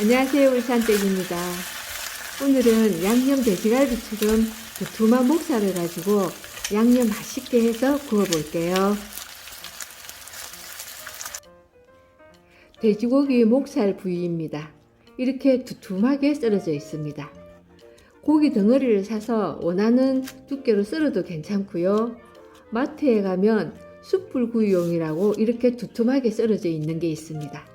안녕하세요 울산댁입니다. 오늘은 양념 돼지갈비처럼 두툼한 목살을 가지고 양념 맛있게 해서 구워 볼게요. 돼지고기 목살 부위입니다. 이렇게 두툼하게 썰어져 있습니다. 고기 덩어리를 사서 원하는 두께로 썰어도 괜찮고요. 마트에 가면 숯불구이용이라고 이렇게 두툼하게 썰어져 있는 게 있습니다.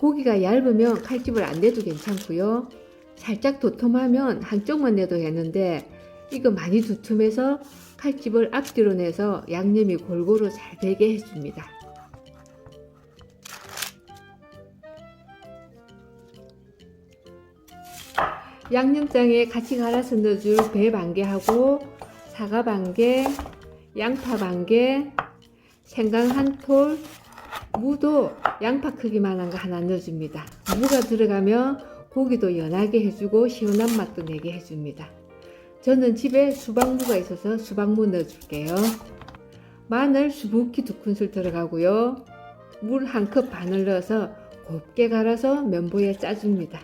고기가 얇으면 칼집을 안 내도 괜찮고요. 살짝 도톰하면 한쪽만 내도 되는데 이거 많이 두툼해서 칼집을 앞뒤로 내서 양념이 골고루 잘 배게 해줍니다. 양념장에 같이 갈아서 넣어줄 배 반개하고 사과 반개, 양파 반개, 생강 한 톨, 무도 양파 크기만한 거 하나 넣어줍니다. 무가 들어가면 고기도 연하게 해주고 시원한 맛도 내게 해줍니다. 저는 집에 수박무가 있어서 수박무 넣어줄게요. 마늘 수북히 두 큰술 들어가고요. 물 한 컵 반을 넣어서 곱게 갈아서 면보에 짜줍니다.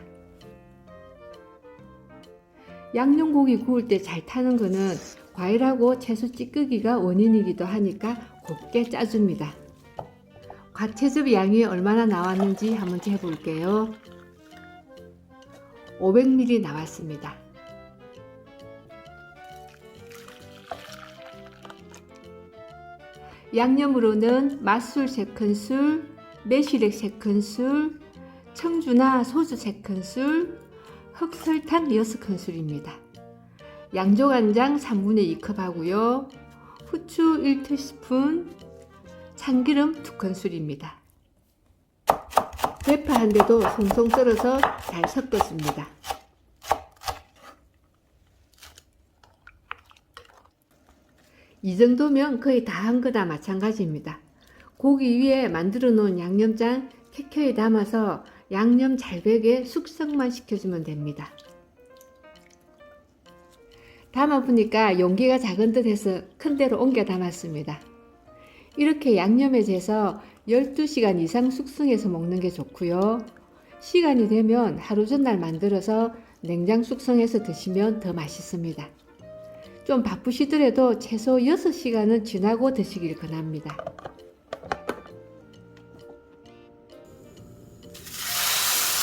양념고기 구울 때 잘 타는 거는 과일하고 채소 찌끄기가 원인이기도 하니까 곱게 짜줍니다. 과채즙 양이 얼마나 나왔는지 한번 재볼게요. 500ml 나왔습니다. 양념으로는 맛술 3큰술, 매실액 3큰술, 청주나 소주 3큰술, 흑설탕 6큰술입니다. 양조간장 3분의 2컵 하고요. 후추 1티스푼, 참기름 2큰술입니다. 대파 한 대도 송송 썰어서 잘 섞어줍니다. 이 정도면 거의 다 한 거다 마찬가지입니다. 고기 위에 만들어 놓은 양념장 켜켜이 담아서 양념 잘 배게 숙성만 시켜주면 됩니다. 담아보니까 용기가 작은 듯 해서 큰 데로 옮겨 담았습니다. 이렇게 양념에 재서 12시간 이상 숙성해서 먹는 게 좋고요. 시간이 되면 하루 전날 만들어서 냉장 숙성해서 드시면 더 맛있습니다. 좀 바쁘시더라도 최소 6시간은 지나고 드시길 권합니다.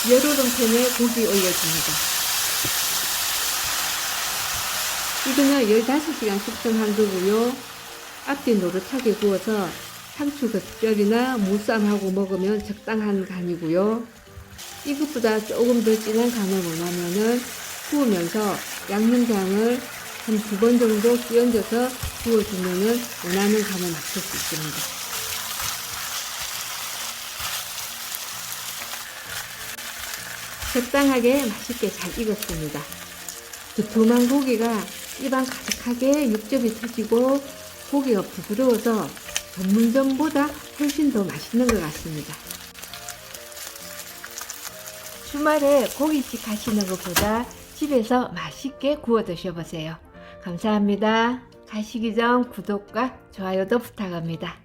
열오름 팬에 고기 올려줍니다. 이거는 15시간 숙성한 거고요. 앞뒤 노릇하게 구워서 상추 겉절이나 무쌈하고 먹으면 적당한 간이고요. 이것보다 조금 더 진한 간을 원하면은 구우면서 양념장을 한 두 번 정도 끼얹어서 구워주면은 원하는 간을 맞출 수 있습니다. 적당하게 맛있게 잘 익었습니다. 두툼한 고기가 입안 가득하게 육즙이 터지고 고기가 부드러워서 전문점보다 훨씬 더 맛있는 것 같습니다. 주말에 고깃집 가시는 것보다 집에서 맛있게 구워 드셔보세요. 감사합니다. 가시기 전 구독과 좋아요도 부탁합니다.